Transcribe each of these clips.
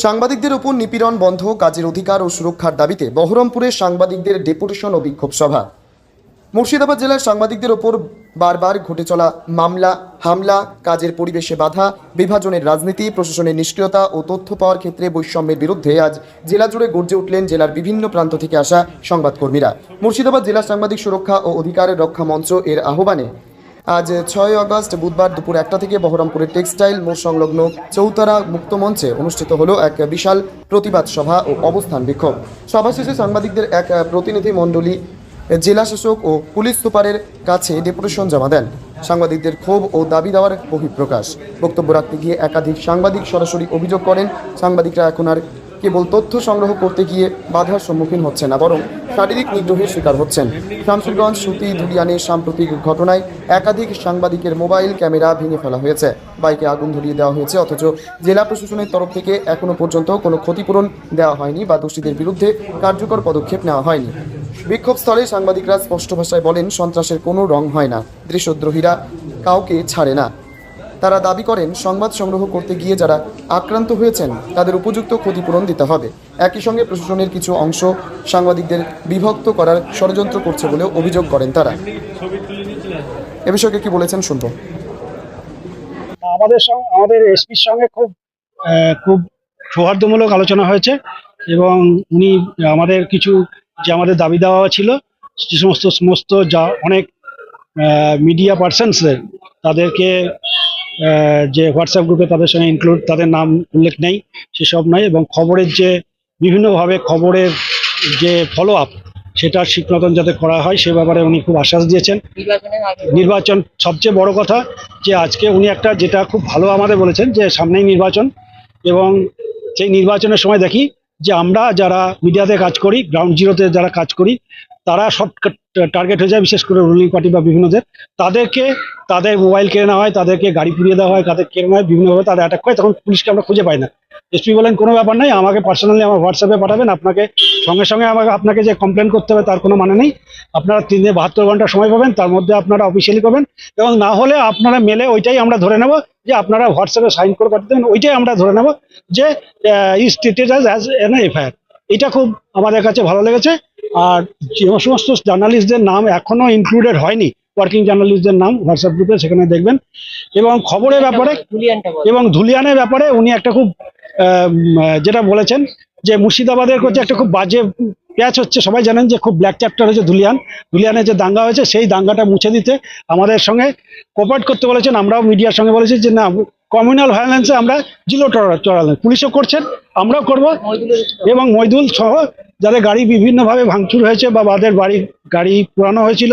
সাংবাদিকদের উপর নিপীড়ন বন্ধ, কাজের অধিকার ও সুরক্ষার দাবিতে বহরমপুরে সাংবাদিকদের ডেপুটেশন ও বিক্ষোভ সভা। মুর্শিদাবাদ জেলার সাংবাদিকদের ওপর বারবার ঘটে চলা মামলা, হামলা, কাজের পরিবেশে বাধা, বিভাজনের রাজনীতি, প্রশাসনের নিষ্ক্রিয়তা ও তথ্য পাওয়ার ক্ষেত্রে বৈষম্যের বিরুদ্ধে আজ জেলা জুড়ে গর্জে উঠলেন জেলার বিভিন্ন প্রান্ত থেকে আসা সংবাদকর্মীরা। মুর্শিদাবাদ জেলা সাংবাদিক সুরক্ষা ও অধিকারের রক্ষা মঞ্চ এর আহ্বানে আজ ছয় আগস্ট বুধবার দুপুর একটা থেকে বহরমপুরের টেক্সটাইল মোড় সংলগ্ন চৌতারা মুক্ত মঞ্চে অনুষ্ঠিত হলো এক বিশাল প্রতিবাদ সভা ও অবস্থান বিক্ষোভ। সভা শেষে সাংবাদিকদের এক প্রতিনিধি মণ্ডলী, জেলা শাসক ও পুলিশ সুপারের কাছে ডেপুটেশন জমা দেন। সাংবাদিকদের ক্ষোভ ও দাবি দেওয়ার বহিঃপ্রকাশ। বক্তব্য রাখতে গিয়ে একাধিক সাংবাদিক সরাসরি অভিযোগ করেন। সাংবাদিকরা এখন আর কেবল তথ্য সংগ্রহ করতে গিয়ে বাধার সম্মুখীন হচ্ছে না, বরং শারীরিক নিগ্রহের শিকার হচ্ছেন। শামসুরগঞ্জ, সুতি ধুলিয়ানের সাম্প্রতিক ঘটনায় একাধিক সাংবাদিকের মোবাইল ক্যামেরা ভেঙে ফেলা হয়েছে। বাইকে আগুন ধরিয়ে দেওয়া হয়েছে, অথচ জেলা প্রশাসনের তরফ থেকে এখনও পর্যন্ত কোনো ক্ষতিপূরণ দেওয়া হয়নি বা দোষীদের বিরুদ্ধে কার্যকর পদক্ষেপ নেওয়া হয়নি। বিক্ষোভ স্থলে সাংবাদিকরা স্পষ্ট ভাষায় বলেন, সন্ত্রাসের কোনো রং হয় না। দৃশ্যদ্রোহীরা কাউকে ছাড়ে না। তারা দাবি করেন, সংবাদ সংগ্রহ করতে গিয়ে যারা আক্রান্ত হয়েছেন, তাদের উপযুক্ত ক্ষতিপূরণ দিতে হবে। একই সঙ্গে প্রশাসনের কিছু অংশ সাংবাদিকদের বিভক্ত করার ষড়যন্ত্র করছে বলেও অভিযোগ করেন তারা। এ বিষয়ে কি বলেছেন শুনব। আমাদের সঙ্গে, আমাদের এসপির সঙ্গে খুব খুব সৌহার্দ্যমূলক আলোচনা হয়েছে এবং উনি আমাদের কিছু যে আমাদের দাবি দেওয়া ছিল, যে সমস্ত সমস্ত যা অনেক মিডিয়া পার্সনসদের তাদেরকে যে হোয়াটসঅ্যাপ গ্রুপে তাদের সঙ্গে ইনক্লুড তাদের নাম উল্লেখ নেই সেসব নয় এবং খবরের যে বিভিন্নভাবে খবরের যে ফলো আপ সেটার স্বীকৃতন যাতে করা হয় সে ব্যাপারে উনি খুব আশ্বাস দিয়েছেন। নির্বাচন সবচেয়ে বড় কথা যে আজকে উনি একটা যেটা খুব ভালো আমাদের বলেছেন যে সামনেই নির্বাচন এবং সেই নির্বাচনের সময় দেখি যে আমরা যারা মিডিয়াতে কাজ করি গ্রাউন্ড জিরোতে যারা কাজ করি তারা সব টার্গেট হয়ে যায়, বিশেষ করে রুলিং পার্টি বা বিভিন্নদের। তাদেরকে, তাদের মোবাইল কেড়ে নেওয়া হয়, তাদেরকে গাড়ি পুড়িয়ে দেওয়া হয়, তাদের কেড়ে নেওয়া হয়, বিভিন্নভাবে তাদের অ্যাটাক করে, তখন পুলিশকে আমরা খুঁজে পাই না। এসপি বলেন, কোনো ব্যাপার নাই, আমাকে পার্সোনালি আমার হোয়াটসঅ্যাপে পাঠাবেন, আপনাকে সঙ্গে সঙ্গে আমাকে, আপনাকে যে কমপ্লেন করতে হবে তার কোনো মানে নেই। আপনারা তিন দিন বাহাত্তর ঘণ্টা সময় পাবেন, তার মধ্যে আপনারা অফিসিয়ালি করবেন এবং না হলে আপনারা মেলে ওইটাই আমরা ধরে নেব, যে আপনারা হোয়াটসঅ্যাপে সাইন করে পাঠাতে দেবেন, ওইটাই আমরা ধরে নেব, যে is treated as an FIR এটা খুব আমাদের কাছে ভালো লেগেছে। আর যে সমস্ত জার্নালিস্টদের নাম এখনও ইনক্লুডেড হয়নি ওয়ার্কিং জার্নালিস্টদের নাম হোয়াটসঅ্যাপ গ্রুপে সেখানে দেখবেন। এবং খবরের ব্যাপারে এবং ধুলিয়ানের ব্যাপারে উনি একটা খুব যেটা বলেছেন যে মুর্শিদাবাদের করছে একটা খুব বাজে প্যাচ হচ্ছে সবাই জানেন যে খুব ব্ল্যাক চ্যাপ্টার হচ্ছে ধুলিয়ান। ধুলিয়ানে যে দাঙ্গা হয়েছে সেই দাঙ্গাটা মুছে দিতে আমাদের সঙ্গে কোপারেট করতে বলেছেন। আমরাও মিডিয়ার সঙ্গে বলেছি যে না কমিউনাল ভায়োলেন্সে আমরা জিরো টলারেন্স পুলিশও করছেন আমরাও করব। এবং মইদুল সহ যাদের গাড়ি বিভিন্নভাবে ভাঙচুর হয়েছে বা যাদের বাড়ি গাড়ি পুরানো হয়েছিল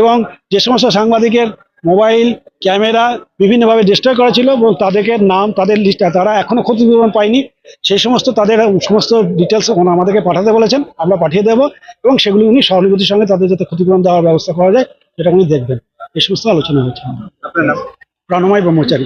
এবং যে সমস্ত সাংবাদিকের মোবাইল ক্যামেরা বিভিন্নভাবে ডিস্ট্রয় করা ছিল এবং তাদেরকে নাম তাদের লিস্ট তারা এখনও ক্ষতিপূরণ পায়নি। সেই সমস্ত তাদের সমস্ত ডিটেলস ওখানে আমাদেরকে পাঠাতে বলেছেন আমরা পাঠিয়ে দেবো এবং সেগুলি উনি সহানুভূতির সঙ্গে তাদের যাতে ক্ষতিপূরণ দেওয়ার ব্যবস্থা করা যায় সেটা উনি দেখবেন। এই সমস্ত আলোচনা হয়েছে। প্রাণময় ব্রহ্মচারী।